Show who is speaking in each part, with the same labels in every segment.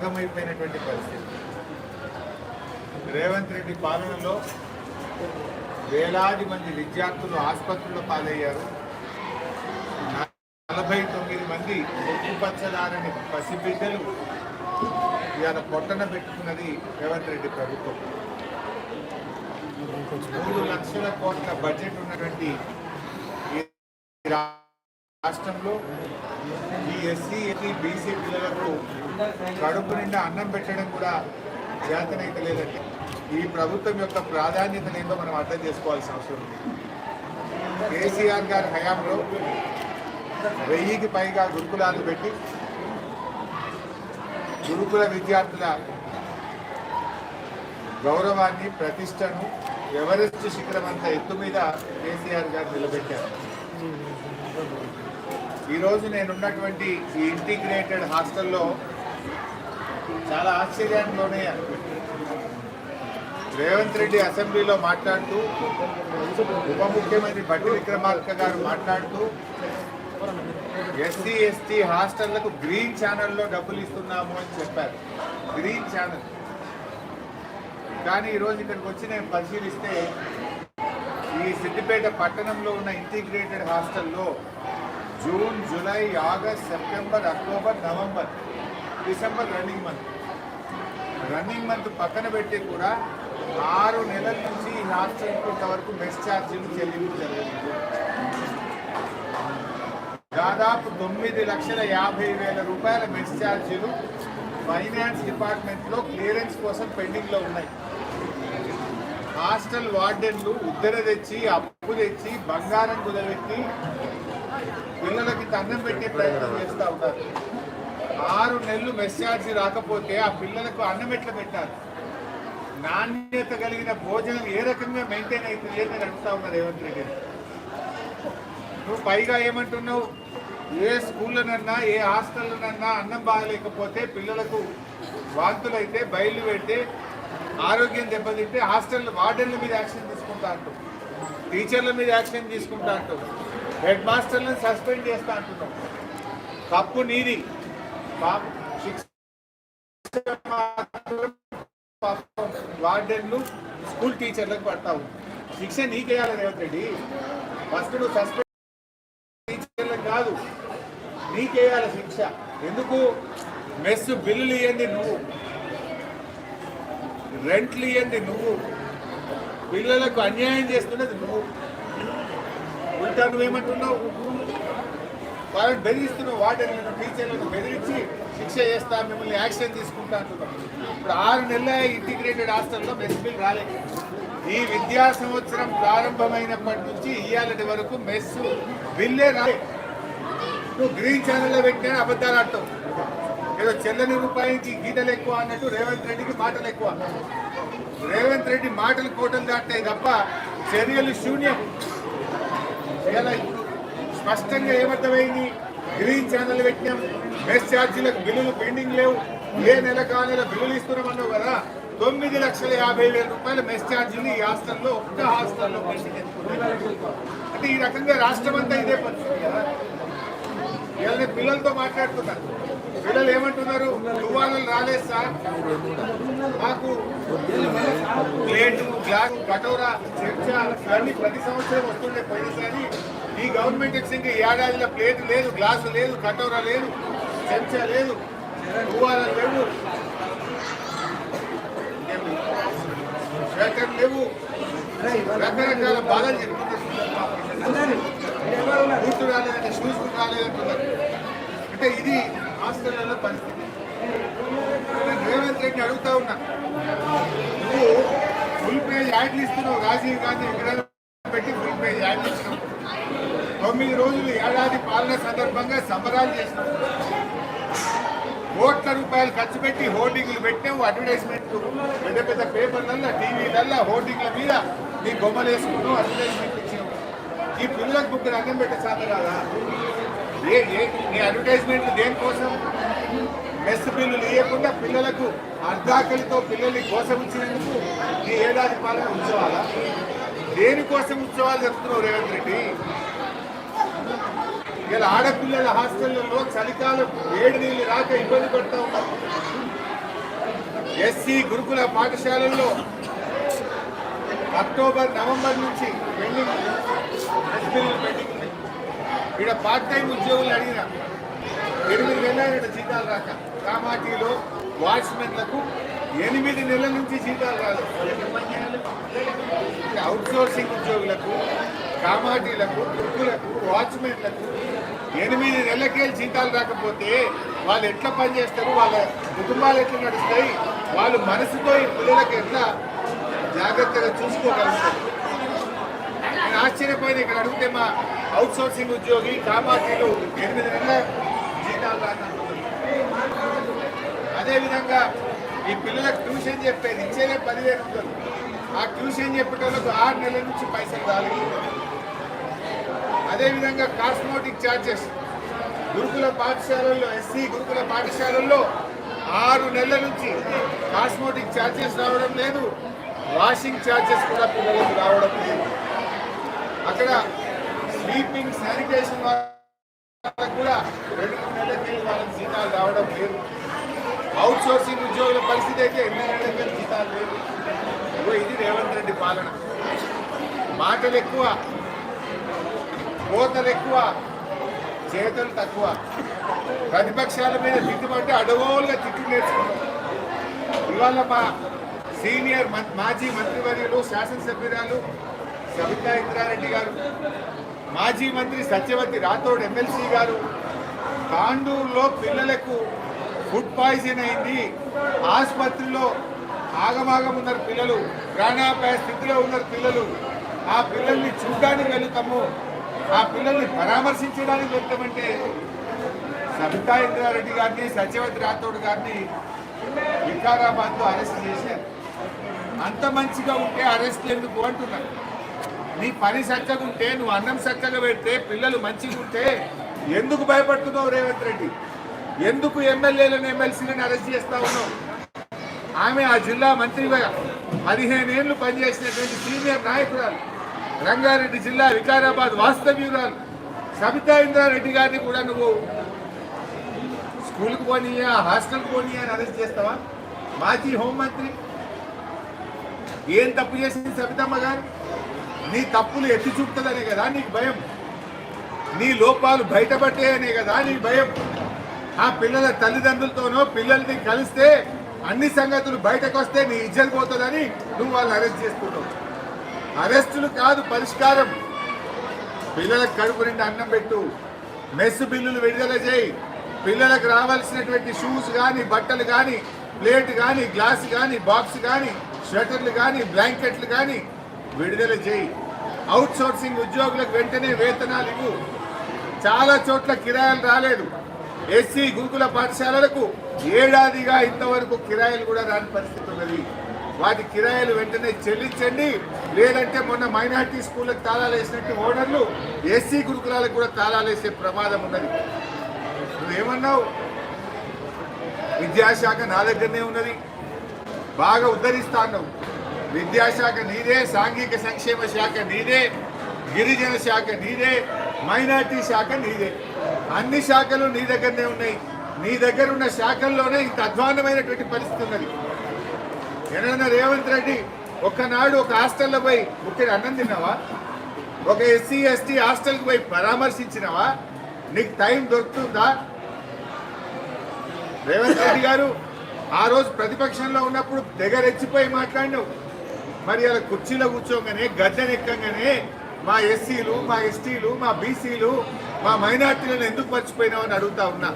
Speaker 1: భాగమైపోయినటువంటి పరిస్థితి. రేవంత్ రెడ్డి పాలనలో వేలాది మంది విద్యార్థులు ఆసుపత్రుల్లో పాలయ్యారు. నలభై తొమ్మిది మంది ముక్కుపచ్చదారని పసిబిడ్డలు ఇవాళ పొట్టన పెట్టుకున్నది రేవంత్ రెడ్డి ప్రభుత్వం. మూడు లక్షల కోట్ల బడ్జెట్ ఉన్నటువంటి రాష్ట్రంలో ఎస్సీ ఎస్టీ బీసీ పిల్లలకు కడుపు నిండా అన్నం పెట్టడం కూడా చేతనైతే లేదండి. ఈ ప్రభుత్వం యొక్క ప్రాధాన్యత ఏందో మనం అర్థం చేసుకోవాల్సిన అవసరం ఉంది. కేసీఆర్ గారి హయాంలో వెయ్యికి పైగా గురుకులాలు పెట్టి గురుకుల విద్యార్థుల గౌరవాన్ని ప్రతిష్టను ఎవరెస్ట్ శిఖరం అంత ఎత్తు మీద కేసీఆర్ గారు నిలబెట్టారు. ఈరోజు నేనున్నటువంటి ఈ ఇంటిగ్రేటెడ్ హాస్టల్లో చాలా ఆశ్చర్యానికి లోనయ్యాను రేవంత్ రెడ్డి అసెంబ్లీలో మాట్లాడుతూ ఉప ముఖ్యమంత్రి బట్టి విక్రమార్క గారు మాట్లాడుతూ ఎస్సీ ఎస్టీ హాస్టళ్ళకు గ్రీన్ ఛానల్లో డబ్బులు ఇస్తున్నాము అని చెప్పారు. Green channel. కానీ ఈరోజు ఇక్కడికి వచ్చి నేను పరిశీలిస్తే ఈ సిద్దిపేట పట్టణంలో ఉన్న ఇంటిగ్రేటెడ్ హాస్టల్లో June July August September October November December running month. Running month పక్కన పెట్టి కూడా ఆరు నెలల నుంచి ఈ హాస్టల్ ఇంతవరకు మెస్ ఛార్జీలు చెల్లింపు జరిగింది. దాదాపు తొమ్మిది లక్షల యాభై వేల రూపాయల మెస్ ఛార్జీలు ఫైనాన్స్ డిపార్ట్మెంట్లో క్లియరెన్స్ కోసం పెండింగ్లో ఉన్నాయి. హాస్టల్ వార్డెన్లు ఉద్దర తెచ్చి అప్పు తెచ్చి బంగారం కుదబెట్టి పిల్లలకి అన్నం పెట్టే ప్రయత్నం చేస్తూ ఉన్నారు. ఆరు నెలలు మెస్సార్జీ రాకపోతే ఆ పిల్లలకు అన్నం ఎట్లా పెట్టారు నాణ్యత కలిగిన భోజనం ఏ రకంగా మెయింటైన్ అవుతుంది అని అడుగుతా ఉన్నారు రేవంత్ రెడ్డి నువ్వు పైగా ఏమంటున్నావు? ఏ స్కూళ్ళనన్నా ఏ హాస్టల్లోనన్నా అన్నం బాగలేకపోతే పిల్లలకు వాంతులైతే బయలు పెడితే ఆరోగ్యం దెబ్బతింటే హాస్టల్ వార్డెన్ల మీద యాక్షన్ తీసుకుంటా అంటూ టీచర్ల మీద యాక్షన్ తీసుకుంటా అంటూ. హెడ్ మాస్టర్లను సస్పెండ్ చేస్తా అంటున్నాం. తప్పు నీది. వార్డెన్లు స్కూల్ టీచర్లకు పడతావు శిక్ష నీకేయాలి రేవంత్ రెడ్డి. ఫస్ట్ నువ్వు సస్పెండ్ టీచర్లకు కాదు నీకేయాలి శిక్ష. ఎందుకు? మెస్ బిల్లులు ఇవ్వండి నువ్వు. రెంట్లు ఇవ్వండి నువ్వు. పిల్లలకు అన్యాయం చేస్తున్నది నువ్వు. ఉంటా నువ్వేమంటున్నావు వాళ్ళని బెదిరిస్తున్నావు వాటర్లను టీచర్లను బెదిరించి శిక్ష చేస్తా మిమ్మల్ని యాక్షన్ తీసుకుంటా అంటున్నాం ఇప్పుడు ఆరు నెలల ఇంటిగ్రేటెడ్ హాస్టల్లో మెస్ బిల్ రాలేదు ఈ విద్యా సంవత్సరం ప్రారంభమైనప్పటి నుంచి ఇయ్యాలటి వరకు మెస్ బిల్లే రాలేదు నువ్వు గ్రీన్ ఛానల్లో పెట్టినా అబద్ధాలు ఆడతావు. ఏదో చెల్లని రూపాయికి గీతలు ఎక్కువ అన్నట్టు రేవంత్ రెడ్డికి మాటలు ఎక్కువ. రేవంత్ రెడ్డి మాటలు కోటలు దాటాయి తప్ప చర్యలు శూన్యం. ఇలా స్పష్టంగా ఏమర్థమైంది? గ్రీన్ ఛానల్ పెట్టినాం. మెస్ ఛార్జీలకు బిల్లులు పెండింగ్ లేవు. ఏ నెల కానెల బిల్లులు ఇస్తున్నామన్నావు కదా? తొమ్మిది లక్షల యాభై వేల రూపాయల మెస్ ఛార్జీలు ఈ హాస్టల్లో ఒక్క హాస్టల్లో అంటే ఈ రకంగా రాష్ట్రం అంతా ఇదే పరిస్థితి కదా. ఇవాళ నేను పిల్లలతో మాట్లాడుతున్నాను పిల్లలు ఏమంటున్నారు? తువాలలు రాలేదు సార్. మాకు ప్లేటు గ్లాస్ కటోరా చెంచా ఇవన్నీ ప్రతి సంవత్సరం వస్తుండే పోయినసారి. ఈ గవర్నమెంట్ వచ్చి ఏడాదిలో ప్లేట్ లేదు గ్లాసు లేదు కటోరా లేదు చెంచా లేదు తువాలలు లేవు. స్వేటర్ లేవు రకరకాల బాధలు చెప్తున్నారు బూట్లు రాలేదంటే షూస్ రాలేదంటున్నారు అంటే ఇది హాస్టల్లో పరిస్థితి. రేవంత్ రెడ్డి అడుగుతా ఉన్నా. నువ్వు ఫుల్ పేజ్ యాడ్లు ఇస్తున్నావు రాజీవ్ గాంధీ పెట్టి ఫుల్ పేజ్ యాడ్లు ఇస్తున్నావు. తొమ్మిది రోజులు ఏడాది పాలన సందర్భంగా సంబరాలు చేసినావు. కోట్ల రూపాయలు ఖర్చు పెట్టి హోర్డింగ్లు పెట్టావు అడ్వర్టైజ్మెంట్ పెద్ద పెద్ద పేపర్లల్లో టీవీలల్లో హోర్డింగ్ల మీద నీ బొమ్మలు వేసుకున్నావు అడ్వర్టైజ్మెంట్ ఈ పిల్లలకు ముగ్గురు అన్నం పెట్టే సాధన కాదా? ఏ ఏ నీ అడ్వర్టైజ్మెంట్లు దేనికోసం? మెస్ బిల్లులు ఇవ్వకుండా పిల్లలకు అర్ధాకలితో పిల్లల్ని కోసమిచ్చినందుకు నీ ఏడాది పాలన ఉత్సవాలా? దేనికోసం ఉత్సవాలు చెప్తున్నావు రేవంత్ రెడ్డి? ఇలా ఆడపిల్లల హాస్టళ్ళలో చలికాలం వేడి నీళ్ళు రాక ఇబ్బంది పడతా ఉన్నారు. ఎస్సీ గురుకుల పాఠశాలల్లో అక్టోబర్ నవంబర్ నుంచి పెండింగ్ ఎస్ పెండింగ్ ఉన్నాయి ఇక్కడ పార్ట్ టైం ఉద్యోగులు అడిగిన ఎనిమిది నెలల జీతాలు రాక. కామాటీలో వాచ్మెన్లకు ఎనిమిది నెలల నుంచి జీతాలు రాలేదు. అవుట్ సోర్సింగ్ ఉద్యోగులకు కామాటీలకు కుక్కులకు వాచ్మెన్లకు ఎనిమిది నెలలకే జీతాలు రాకపోతే వాళ్ళు ఎట్లా పనిచేస్తారు? వాళ్ళ కుటుంబాలు ఎట్లా నడుస్తాయి? వాళ్ళు మనసుతో ఈ పిల్లలకు ఎట్లా జాగ్రత్తగా చూసుకోగలుగుతారు. నేను ఆశ్చర్యపోయింది ఇక్కడ అడిగితే మా అవుట్ సోర్సింగ్ ఉద్యోగి కామాటీలు ఎనిమిది నెలల జీతాలు అదేవిధంగా ఈ పిల్లలకు ట్యూషన్ చెప్పేది ఇచ్చేదే పదివేలు ఉంటుంది. ఆ ట్యూషన్ చెప్పేటోళ్ళకు ఆరు నెలల నుంచి పైసలు రాలేదు. అదేవిధంగా కాస్మోటిక్ ఛార్జెస్ గురుకుల పాఠశాలల్లో ఎస్సీ గురుకుల పాఠశాలల్లో ఆరు నెలల నుంచి కాస్మోటిక్ ఛార్జెస్ రావడం లేదు. వాషింగ్ ఛార్జెస్ కూడా పిల్లలకు రావడం లేదు. అక్కడ స్లీపింగ్ శానిటేషన్ కూడా రెండు మూడు నెలలకి వాళ్ళకి జీతాలు రావడం లేదు. అవుట్ సోర్సింగ్ ఉద్యోగుల పరిస్థితి అయితే ఎన్ని నెలలకి జీతాలు లేదు ఇగో ఇది రేవంత్ రెడ్డి పాలన. మాటలు ఎక్కువ కోతలు ఎక్కువ చేతలు తక్కువ. ప్రతిపక్షాల మీద తిట్టుమంటే అడగోలుగా తిట్టు నేర్చుకున్నాం ఇవాళ మా సీనియర్ మాజీ మంత్రివర్యులు శాసనసభ్యురాలు సబితా ఇంద్రారెడ్డి గారు మాజీ మంత్రి సత్యవతి రాథోడ్ ఎమ్మెల్సీ గారు తాండూరులో పిల్లలకు ఫుడ్ పాయిజన్ అయింది. ఆసుపత్రిలో ఆగమాగం ఉన్నారు పిల్లలు ప్రాణాపాయ స్థితిలో ఉన్నారు పిల్లలు ఆ పిల్లల్ని చూడడానికి వెళుతాము ఆ పిల్లల్ని పరామర్శించడానికి వెళ్తామంటే సబితా ఇంద్రారెడ్డి గారిని సత్యవతి రాథోడ్ గారిని వికారాబాద్లో అరెస్ట్ చేశారు. అంత మంచిగా ఉంటే అరెస్ట్ ఎందుకు అంటున్నారు. నీ పని చక్కగా ఉంటే నువ్వు అన్నం చక్కగా పెడితే పిల్లలు మంచిగా ఉంటే ఎందుకు భయపడుతున్నావు రేవంత్ రెడ్డి? ఎందుకు ఎమ్మెల్యేలను ఎమ్మెల్సీలను అరెస్ట్ చేస్తా ఉన్నావు? ఆమె ఆ జిల్లా మంత్రిగా పదిహేను ఏళ్ళు పనిచేసినటువంటి సీనియర్ నాయకురాలు రంగారెడ్డి జిల్లా వికారాబాద్ వాస్తవ్యురాలు సబితా ఇంద్రారెడ్డి గారిని కూడా నువ్వు స్కూల్కి పోనీయా హాస్టల్కి పోనీయా అని అరెస్ట్ చేస్తావా? మాజీ హోంమంత్రి ఏం తప్పు చేసింది సబితమ్మ గారు? నీ తప్పులు ఎత్తి చూపుతుందనే కదా నీకు భయం. నీ లోపాలు బయటపడ్డాయనే కదా నీకు భయం. ఆ పిల్లల తల్లిదండ్రులతోనో పిల్లల్ని కలిస్తే అన్ని సంగతులు బయటకు వస్తే నీ ఇజ్జలు పోతుందని నువ్వు వాళ్ళని అరెస్ట్ చేసుకుంటావు అరెస్టులు కాదు పరిష్కారం. పిల్లలకు కడుపు నిండా అన్నం పెట్టు. మెస్ బిల్లులు విడుదల చేయి. పిల్లలకు రావాల్సినటువంటి షూస్ కానీ బట్టలు కానీ ప్లేట్ కానీ గ్లాస్ కానీ బాక్స్ కానీ స్వెటర్లు కానీ బ్లాంకెట్లు కానీ విడుదల చేయి. అవుట్ సోర్సింగ్ ఉద్యోగులకు వెంటనే వేతనాలు ఇవ్వు. చాలా చోట్ల కిరాయిలు రాలేదు. ఎస్సీ గురుకుల పాఠశాలలకు ఏడాదిగా ఇంతవరకు కిరాయిలు కూడా రాని పరిస్థితి ఉన్నది. వాటి కిరాయిలు వెంటనే చెల్లించండి. లేదంటే మొన్న మైనార్టీ స్కూళ్ళకు తాళాలు వేసినట్టు ఓనర్లు ఎస్సీ గురుకులాలకు కూడా తాళాలు వేసే ప్రమాదం ఉన్నది. నువ్వేమన్నావు? విద్యాశాఖ నా దగ్గరనే ఉన్నది. బాగా ఉద్ధరిస్తాను. విద్యాశాఖ నీదే సాంఘిక సంక్షేమ శాఖ నీదే గిరిజన శాఖ నీదే మైనార్టీ శాఖ నీదే. అన్ని శాఖలు నీ దగ్గరనే ఉన్నాయి. నీ దగ్గర ఉన్న శాఖల్లోనే ఇంత అధ్వాన్నమైనటువంటి పరిస్థితి ఉన్నది. ఎనైనా రేవంత్ రెడ్డి ఒక్కనాడు ఒక హాస్టల్లో పోయి ముఖ్యంగా అన్నం తిన్నావా? ఒక ఎస్సీ ఎస్టీ హాస్టల్కి పోయి పరామర్శించినావా? నీకు టైం దొరుకుతుందా? రేవంత్ రెడ్డి గారు ఆ రోజు ప్రతిపక్షంలో ఉన్నప్పుడు దగ్గరెచ్చిపోయి రెచ్చిపోయి మాట్లాడినావు. మరి అలా కుర్చీలో కూర్చోగానే గద్దెనెక్కగానే మా ఎస్సీలు మా ఎస్టీలు మా బీసీలు మా మైనార్టీలను ఎందుకు మర్చిపోయినావు అని అడుగుతా ఉన్నా.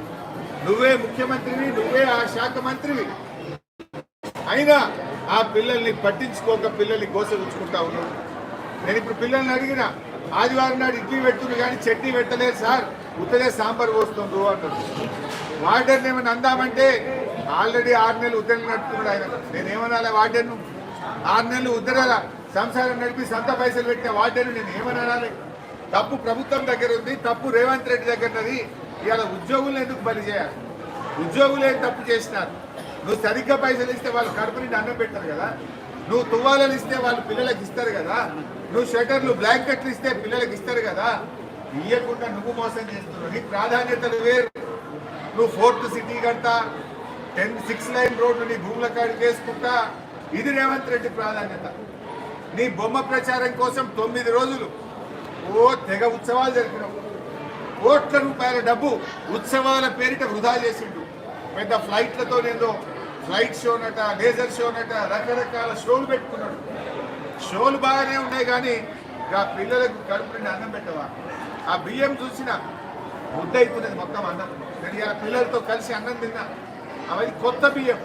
Speaker 1: నువ్వే ముఖ్యమంత్రివి నువ్వే ఆ శాఖ మంత్రివి. అయినా ఆ పిల్లల్ని పట్టించుకోక పిల్లల్ని గోసగుచ్చుకుంటా ఉన్నావు. నేను ఇప్పుడు పిల్లల్ని అడిగిన ఆదివారం నాడు ఇడ్లీ పెడుతుంది కానీ చట్నీ పెట్టలేదు సార్. ఉత్తరే సాంబార్ పోస్తుండ్రు అన్నారు వార్డెన్ ఏమైనా అందామంటే ఆల్రెడీ ఆరు నెలలు ఉద్దరలు నడుపుతున్నాడు ఆయన. నేనేమనాలి వార్డెన్ను? ఆరు నెలలు ఉద్దరాల సంసారం నడిపి సొంత పైసలు పెట్టిన వార్డెన్ నేను ఏమనాలి తప్పు ప్రభుత్వం దగ్గర ఉంది తప్పు రేవంత్ రెడ్డి దగ్గర ఉన్నది. ఇవాళ ఉద్యోగులు ఎందుకు బలి చేయాలి? ఉద్యోగులు ఏం తప్పు చేసినారు? నువ్వు సరిగ్గా పైసలు ఇస్తే వాళ్ళు కడుపు నిండి అన్నం పెట్టారు కదా? నువ్వు తువ్వాలలు ఇస్తే వాళ్ళు పిల్లలకి ఇస్తారు కదా? నువ్వు షటర్లు బ్లాంకెట్లు ఇస్తే పిల్లలకి ఇస్తారు కదా? ఇవ్వకుండా నువ్వు మోసం చేస్తున్నావు. నీకు ప్రాధాన్యతలు వేరు. నువ్వు ఫోర్త్ సిటీ కడతా టెన్ సిక్స్ నైన్ రోడ్డు నీ భూముల కాడికి వేసుకుంటా. ఇది రేవంత్ రెడ్డి ప్రాధాన్యత. నీ బొమ్మ ప్రచారం కోసం తొమ్మిది రోజులు ఓ తెగ ఉత్సవాలు జరిపినావు. కోట్ల రూపాయల డబ్బు ఉత్సవాల పేరిట వృధా చేసిండు. పెద్ద ఫ్లైట్లతో నేను ఫ్లైట్ షోనట లేజర్ షోనట రకరకాల షోలు పెట్టుకున్నాడు. షోలు బాగానే ఉన్నాయి కానీ ఆ పిల్లలకు కడుపు నిండి అన్నం పెట్టవా? ఆ బియ్యం చూసిన ముద్ద మొత్తం అన్నం నేను పిల్లలతో కలిసి అన్నం తిన్నా. అవి కొత్త బియ్యం.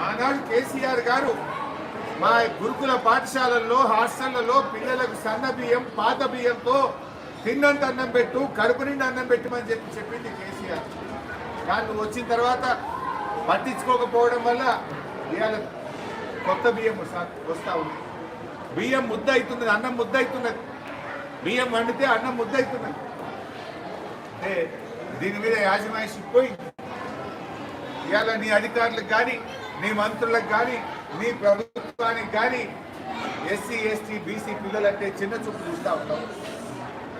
Speaker 1: ఆనాడు కేసీఆర్ గారు మా గురుకుల పాఠశాలల్లో హాస్టళ్ళలో పిల్లలకు సన్న బియ్యం పాత బియ్యంతో తిన్నంత అన్నం పెట్టు కడుపు నిండి అన్నం పెట్టమని చెప్పి చెప్పింది కేసీఆర్. కానీ నువ్వు వచ్చిన తర్వాత పట్టించుకోకపోవడం వల్ల ఇవాళ కొత్త బియ్యం వస్తా- వస్తా ఉంది. బియ్యం ముద్ద అవుతున్నది అన్నం ముద్ద అవుతున్నది. బియ్యం వండితే అన్నం ముద్ద అవుతున్నది. అంటే దీని మీద యాజమాయిషి పోయింది. ఇవాళ నీ అధికారులకు కానీ నీ మంత్రులకు కానీ నీ ప్రభుత్వానికి కానీ ఎస్సీ ఎస్టీ బీసీ పిల్లలంటే చిన్న చూపు చూస్తూ ఉంటాం.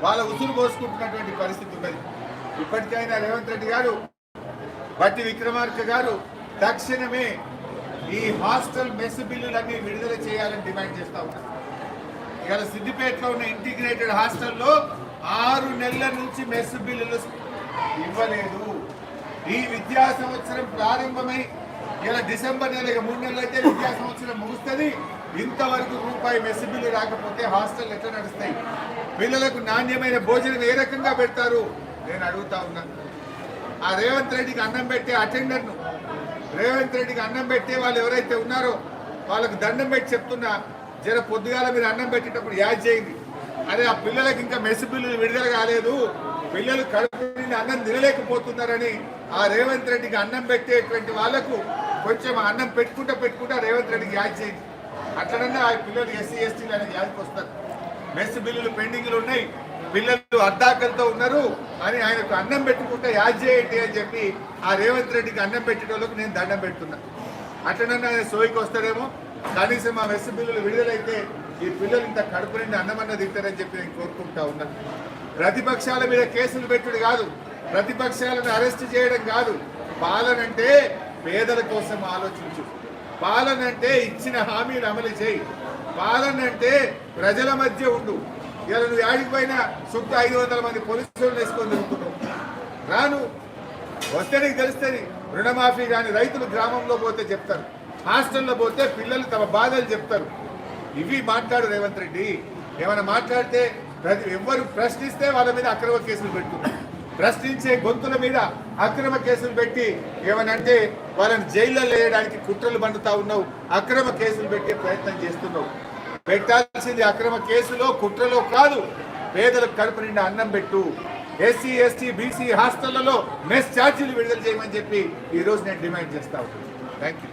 Speaker 1: వాళ్ళ ఉసురు పోసుకుంటున్నటువంటి పరిస్థితి ఉన్నది. ఇప్పటికైనా రేవంత్ రెడ్డి గారు బట్టి విక్రమార్క గారు తక్షణమే ఈ హాస్టల్ మెస్ బిల్లులన్నీ విడుదల చేయాలని డిమాండ్ చేస్తూ ఉన్నారు. ఇవాళ సిద్దిపేటలో ఉన్న ఇంటిగ్రేటెడ్ హాస్టల్లో ఆరు నెలల నుంచి మెస్ బిల్లులు ఇవ్వలేదు. ఈ విద్యా సంవత్సరం ప్రారంభమై ఇలా డిసెంబర్ నెల మూడు నెలలు అయితే విద్యా సంవత్సరం ముగుస్తుంది. ఇంతవరకు రూపాయి మెస్ బిల్లు రాకపోతే హాస్టల్ ఎట్లా నడుస్తాయి? పిల్లలకు నాణ్యమైన భోజనం ఏ రకంగా పెడతారు? నేను అడుగుతా ఉన్నాను ఆ రేవంత్ రెడ్డికి అన్నం పెట్టే అటెండర్ను రేవంత్ రెడ్డికి అన్నం పెట్టే వాళ్ళు ఎవరైతే ఉన్నారో వాళ్ళకు దండం పెట్టి చెప్తున్నా జర పొద్దుగాల మీరు అన్నం పెట్టేటప్పుడు యాజ్ చేయండి. అదే ఆ పిల్లలకి ఇంకా మెస్ బిల్లులు విడుదల కాలేదు. పిల్లలు కడుపు నిండి అన్నం తినలేకపోతున్నారని ఆ రేవంత్ రెడ్డికి అన్నం పెట్టేటువంటి వాళ్ళకు కొంచెం అన్నం పెట్టుకుంటా పెట్టుకుంటా రేవంత్ రెడ్డికి యాడ్ చేయండి అట్లనన్నా ఆ పిల్లలు ఎస్సీ ఎస్టీలు అనేది యాడ్కి వస్తారు. మెస్ బిల్లులు పెండింగ్లు ఉన్నాయి. పిల్లలు అద్దాకలతో ఉన్నారు అని ఆయనకు అన్నం పెట్టుకుంటే యాద్ చేయండి అని చెప్పి ఆ రేవంత్ రెడ్డికి అన్నం పెట్టేటోళ్ళకు నేను దండం పెడుతున్నా. అట్లనన్నా ఆయన సోయికి వస్తాడేమో కనీసం ఆ మెస్ బిల్లులు విడుదలైతే ఈ పిల్లలు ఇంత కడుపు నిండి అన్నమన్న తింటారని చెప్పి నేను కోరుకుంటా ఉన్నాను ప్రతిపక్షాల మీద కేసులు పెట్టుడు కాదు. ప్రతిపక్షాలను అరెస్ట్ చేయడం కాదు. పాలన అంటే పేదల కోసం ఆలోచించు. పాలన అంటే ఇచ్చిన హామీలు అమలు చేయి. పాలన అంటే ప్రజల మధ్య ఉండు. ఇలా నువ్వు యాడికి పోయినా చుట్టూ ఐదు వందల మంది పోలీసులు వేసుకొని తిరుగుతున్నావు. రాను. వస్తే నీకు తెలుస్తుంది. రుణమాఫీ కానీ రైతులు గ్రామంలో పోతే చెప్తారు. హాస్టల్లో పోతే పిల్లలు తమ బాధలు చెప్తారు. ఇవి మాట్లాడు రేవంత్ రెడ్డి. ఏమైనా మాట్లాడితే ప్రతి ఎవరు ప్రశ్నిస్తే వాళ్ళ మీద అక్రమ కేసులు పెడుతున్నారు ప్రశ్నించే గొంతుల మీద అక్రమ కేసులు పెట్టి ఏమనంటే వాళ్ళని జైల్లో వేయడానికి కుట్రలు పండుతా ఉన్నావు అక్రమ కేసులు పెట్టే ప్రయత్నం చేస్తున్నావు. పెట్టాల్సింది అక్రమ కేసులో కుట్రలో కాదు పేదలకు కడుపు నిండా అన్నం పెట్టు. ఎస్సీ ఎస్టీ బీసీ హాస్టళ్ళలో మెస్ ఛార్జీలు విడుదల చేయమని చెప్పి ఈరోజు నేను డిమాండ్ చేస్తా ఉన్నాను. Thank you